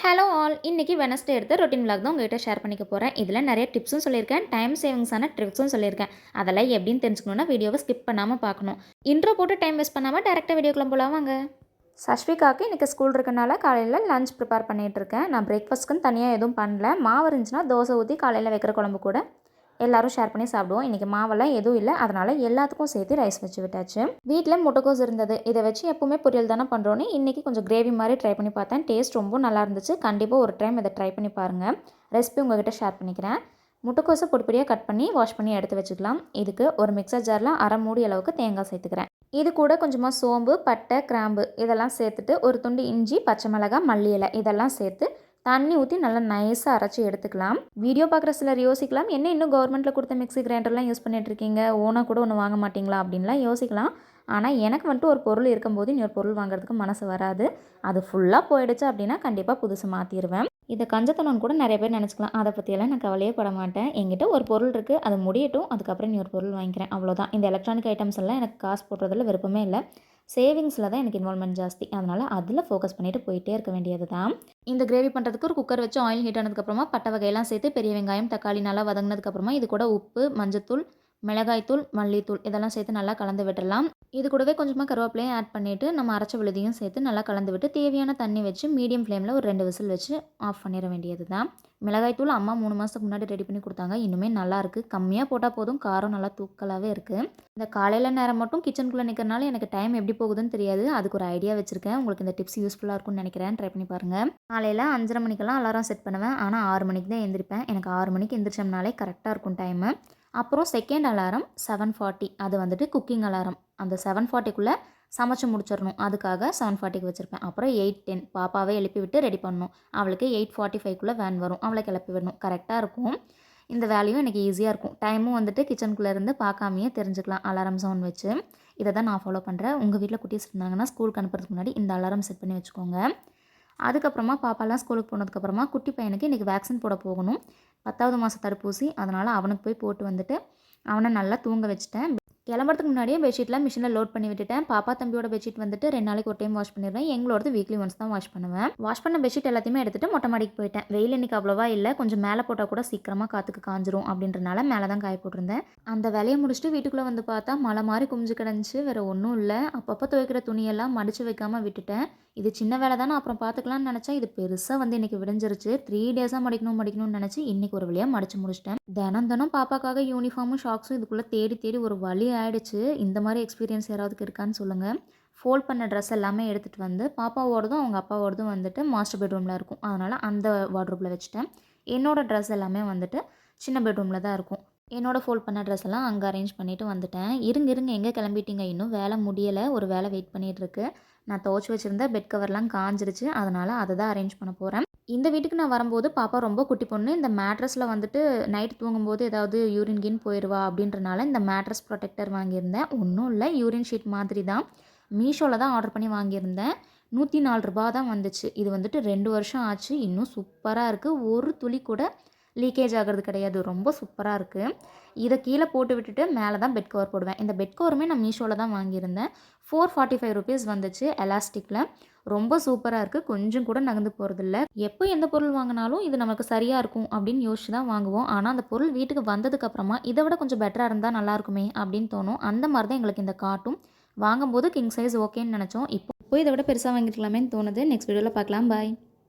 Hello all இன்றைக்கி Wednesday எடுத்த routine vlog தான் உங்கள்கிட்ட ஷேர் பண்ணிக்க போகிறேன் இதில் நிறைய டிப்ஸும் சொல்லியிருக்கேன். டைம் சேவிங்ஸான ட்ரிக்ஸும் சொல்லியிருக்கேன். அதெல்லாம் எப்படின்னு தெரிஞ்சுக்கணுன்னா வீடியோவை ஸ்கிப் பண்ணாமல் பார்க்கணும். இன்ட்ரோ போட்டு டைம் வேஸ்ட் பண்ணாமல் டேரெக்டாக வீடியோக்குள்ள போகலாம் வாங்க. சஷ்விகாவுக்கு இன்றைக்கி ஸ்கூல் இருக்கனால காலையில் லஞ்ச் ப்ரிப்பேர் பண்ணிகிட்டு இருக்கேன். நான் பிரேக்ஃபாஸ்ட்டுக்குன்னு தனியாக எதுவும் பண்ணல. மாவு இருந்துச்சுன்னா தோசை ஊற்றி காலையில் வைக்கிற குழம்பு கூட எல்லாரும் ஷேர் பண்ணி சாப்பிடுவோம். இன்றைக்கி மாவெல்லாம் எதுவும் இல்லை. அதனால் எல்லாத்துக்கும் சேர்த்து ரைஸ் வச்சு விட்டாச்சு. வீட்டில் முட்டைக்கோஸ் இருந்தது. இதை வச்சு எப்பவுமே பொரியல் தானே பண்ணுறோன்னு இன்றைக்கி கொஞ்சம் கிரேவி மாதிரி ட்ரை பண்ணி பார்த்தேன். டேஸ்ட் ரொம்ப நல்லா இருந்துச்சு. கண்டிப்பாக ஒரு டைம் இதை ட்ரை பண்ணி பாருங்கள் ரெசிபி உங்ககிட்ட ஷேர் பண்ணிக்கிறேன். முட்டைக்கோஸை பொடிப்பொடியாக கட் பண்ணி வாஷ் பண்ணி எடுத்து வச்சுக்கலாம். இதுக்கு ஒரு மிக்சர் ஜாரில் அரை மூடி அளவுக்கு தேங்காய் சேர்த்துக்கிறேன். இது கூட கொஞ்சமாக சோம்பு பட்டை கிராம்பு இதெல்லாம் சேர்த்துட்டு ஒரு துண்டு இஞ்சி பச்சை மிளகாய் மல்லி இலை இதெல்லாம் சேர்த்து தண்ணி ஊற்றி நல்லா நைஸாக அரைச்சி எடுத்துக்கலாம். வீடியோ பார்க்குற சிலர் யோசிக்கலாம் என்ன இன்னும் கவர்மெண்ட்டில் கொடுத்த மிக்ஸி கிரைண்டர்லாம் யூஸ் பண்ணிட்டு இருக்கீங்க ஓனாக கூட ஒன்று வாங்க மாட்டிங்களா? அப்படின்லாம் யோசிக்கலாம். ஆனால் எனக்கு வந்துட்டு ஒரு பொருள் இருக்கும்போது இன்னொரு பொருள் வாங்குறதுக்கு மனசு வராது. அது ஃபுல்லாக போயிடுச்சு அப்படின்னா கண்டிப்பாக புதுசு மாற்றிடுவேன் இதை கஞ்சத்தனம்னு கூட நிறைய பேர் நினச்சிக்கலாம். அதை பற்றியெல்லாம் நான் கவலையே பட மாட்டேன். எங்கிட்ட ஒரு பொருள் இருக்குது அது முடியட்டும் அதுக்கப்புறம் இன்னொரு பொருள் வாங்கிக்கிறேன். அவ்வளோதான் இந்த எலக்ட்ரானிக் ஐட்டம்ஸ் எல்லாம் எனக்கு காசு போடுறதில் விருப்பமே இல்லை. சேவிங்ஸில் தான் எனக்கு இன்வால்மெண்ட் ஜாஸ்தி. அதனால் அதில் ஃபோக்கஸ் பண்ணிவிட்டு போயிட்டே இருக்க வேண்டியது தான் இந்த கிரேவி பண்ணுறதுக்கு ஒரு குக்கர் வச்சு ஆயில் ஹீட் ஆனதுக்கப்புறமா பட்டை வகையெல்லாம் சேர்த்து பெரிய வெங்காயம் தக்காளி நல்லா வதங்கினதுக்கப்புறமா இது கூட உப்பு மஞ்சத்தூள் மிளகாய்த்தூள் மல்லித்தூள் இதெல்லாம் சேர்த்து நல்லா கலந்து விட்டுடலாம். இது கூடவே கொஞ்சமாக கருவேப்பிலையும் ஆட் பண்ணிவிட்டு நம்ம அரைச்ச விழுதியும் சேர்த்து நல்லா கலந்து விட்டு தேவையான தண்ணி வச்சு மீடியம் ஃப்ளேமில் ஒரு ரெண்டு விசில் வச்சு ஆஃப் பண்ணிட வேண்டியது தான் மிளகாய்த்தூள் அம்மா மூணு மாதத்துக்கு முன்னாடி ரெடி பண்ணி கொடுத்தாங்க. இன்னுமே நல்லா இருக்குது கம்மியாக போட்டால் போதும். காரம் நல்லா தூக்கலாகவே இருக்குது இந்த காலையில் நேரம் மட்டும் கிச்சனுக்குள்ளே நிற்கிறனால எனக்கு டைம் எப்படி போகுதுன்னு தெரியாது. அதுக்கு ஒரு ஐடியா வச்சுருக்கேன். உங்களுக்கு இந்த டிப்ஸ் யூஸ்ஃபுல்லாக இருக்கும்னு நினைக்கிறேன். ட்ரை பண்ணி பாருங்கள் காலையில் அஞ்சரை மணிக்கெல்லாம் அலாரம் செட் பண்ணுவேன். ஆனால் ஆறு மணிக்கு தான் எந்திரிப்பேன். எனக்கு ஆறு மணிக்கு எந்திரிச்சோம்னாலே கரெக்டாக இருக்கும் டைமு அப்புறம் செகண்ட் அலாரம் செவன் ஃபார்ட்டி அது வந்துட்டு குக்கிங் அலாரம் அந்த செவன் ஃபார்ட்டிக்குள்ளே சமைச்சு முடிச்சிடணும். அதுக்காக செவன் ஃபார்ட்டிக்கு வச்சுருப்பேன். அப்புறம் எயிட் டென் பாப்பாவை எழுப்பி விட்டு ரெடி பண்ணணும். அவளுக்கு எயிட் ஃபார்ட்டி ஃபைவ்க்குள்ளே வேன் வரும். அவளை கிளப்பி விடணும். கரெக்டாக இருக்கும். இந்த வேலையும் எனக்கு ஈஸியாக இருக்கும். டைமும் வந்துட்டு கிச்சனுக்குள்ளே இருந்து பார்க்காமையே தெரிஞ்சுக்கலாம். அலாரம் சவுண்ட் வச்சு. இதை தான் நான் ஃபாலோ பண்ணுறேன் உங்கள் வீட்டில் குட்டீஸ் இருந்தாங்கன்னா ஸ்கூலுக்கு அனுப்புறதுக்கு முன்னாடி இந்த அலாரம் செட் பண்ணி வச்சுக்கோங்க. அதுக்கப்புறமா பாப்பாலாம் ஸ்கூலுக்கு போனதுக்கப்புறமா குட்டி பையனுக்கு இன்றைக்கி வேக்சின் போட போகணும். பத்தாவது மாதம் தடுப்பூசி. அதனால் அவனுக்கு போய் போட்டு வந்துட்டு அவனை நல்லா தூங்க வச்சுட்டேன். கிளம்புறதுக்கு முன்னாடியே பெட்ஷீட்லாம் மிஷினில் லோட் பண்ணி விட்டுட்டேன். பாப்பா தம்பியோட பெட்ஷீட் வந்துட்டு ரெண்டு நாளைக்கு ஒரு டைம் வாஷ் பண்ணிடுவேன். எங்களோடது வீக்லி ஒன்ஸ் தான் வாஷ் பண்ணுவேன். வாஷ் பண்ண பெட்ஷீட் எல்லாத்தையுமே எடுத்துகிட்டு மொட்டை மாடிக்கு போயிட்டேன். வெயில் இன்னைக்கு அவ்வளோவா இல்லை. கொஞ்சம் மேலே போட்டால் கூட சீக்கிரமாக காற்றுக்கு காஞ்சிரும் அப்படின்றனால மேலே தான் காய போட்டிருந்தேன். அந்த வேலையை முடிச்சுட்டு வீட்டுக்குள்ளே வந்து பார்த்தா மழை மாதிரி குமிஞ்சு கிடந்துச்சு. வேறு ஒன்றும் இல்லை. அப்பப்போ துவைக்கிற துணியெல்லாம் மடித்து வைக்காமல் விட்டுட்டேன். இது சின்ன வேலை தானே அப்புறம் பார்த்துக்கலாம்னு நினச்சா இது பெருசாக வந்து இன்றைக்கி விடைஞ்சிருச்சு. த்ரீ டேஸாக மடிக்கணும் மடிக்கணும்னு நினச்சி இன்றைக்கி ஒரு வழியாக மடிச்சு முடிச்சிட்டேன். தினம் தினம் பாப்பாக்காக யூனிஃபார்மும் ஷாக்ஸும் இதுக்குள்ளே தேடி தேடி ஒரு வழி ஆயிடுச்சு. இந்த மாதிரி எக்ஸ்பீரியன்ஸ் யாராவதுக்கு இருக்கான்னு சொல்லுங்கள் ஃபோல்ட் பண்ண ட்ரெஸ் எல்லாமே எடுத்துகிட்டு வந்து பாப்பாவோடதும் அவங்க அப்பாவோடதும் வந்துட்டு மாஸ்டர் பெட்ரூமில் இருக்கும். அதனால் அந்த வார்ட்ரூப்பில் வச்சுட்டேன். என்னோடய ட்ரெஸ் எல்லாமே வந்துட்டு சின்ன பெட்ரூமில் தான் இருக்கும். என்னோடய ஃபோல்ட் பண்ண ட்ரெஸ் எல்லாம் அங்கே அரேஞ்ச் பண்ணிவிட்டு வந்துட்டேன். இருங்க இருங்க எங்கே கிளம்பிட்டீங்க? இன்னும் வேலை முடியலை. ஒரு வேலை வெயிட் பண்ணிகிட்ருக்கு நான் துவச்சி வச்சுருந்த பெட் கவர்லாம் காஞ்சிருச்சு. அதனால் அதை தான் அரேஞ்ச் பண்ண போகிறேன் இந்த வீட்டுக்கு நான் வரும்போது பாப்பா ரொம்ப குட்டி பொண்ணு. இந்த மேட்ரஸில் வந்துட்டு நைட் தூங்கும்போது ஏதாவது யூரின் கீன் போயிடுவா அப்படின்றனால இந்த மேட்ரஸ் ப்ரொடெக்டர் வாங்கியிருந்தேன். ஒன்றும் இல்லை யூரின் ஷீட் மாதிரி தான். மீஷோவில் தான் ஆர்டர் பண்ணி வாங்கியிருந்தேன். நூற்றி நாலு ரூபா தான் வந்துச்சு. இது வந்துட்டு ரெண்டு வருஷம் ஆச்சு. இன்னும் சூப்பராக இருக்குது ஒரு துளி கூட லீக்கேஜ் ஆகிறது கிடையாது. ரொம்ப சூப்பராக இருக்குது இதை கீழே போட்டு விட்டுட்டு மேலே தான் பெட் கவர் போடுவேன். இந்த பெட் கவருமே நான் மீஷோவில் தான் வாங்கியிருந்தேன். ஃபோர் ஃபார்ட்டி ஃபைவ் ருபீஸ் வந்துச்சு எலாஸ்டிக்கில் ரொம்ப சூப்பராக இருக்குது கொஞ்சம் கூட நகர்ந்து போகிறதில்ல எப்போ எந்த பொருள் வாங்கினாலும் இது நமக்கு சரியாக இருக்கும் அப்படின்னு யோசிச்சு தான் வாங்குவோம். ஆனால் அந்த பொருள் வீட்டுக்கு வந்ததுக்கப்புறமா இதை விட கொஞ்சம் பெட்டராக இருந்தால் நல்லாயிருக்குமே அப்படின்னு தோணும். அந்த மாதிரி தான் எங்களுக்கு இந்த காட்டும். வாங்கும்போது கிங் சைஸ் ஓகேன்னு நினச்சோம். இப்போ இதை விட பெருசாக வாங்கிருக்கலாமேன்னு தோணுது. நெக்ஸ்ட் வீடியோவில் பார்க்கலாம். பாய்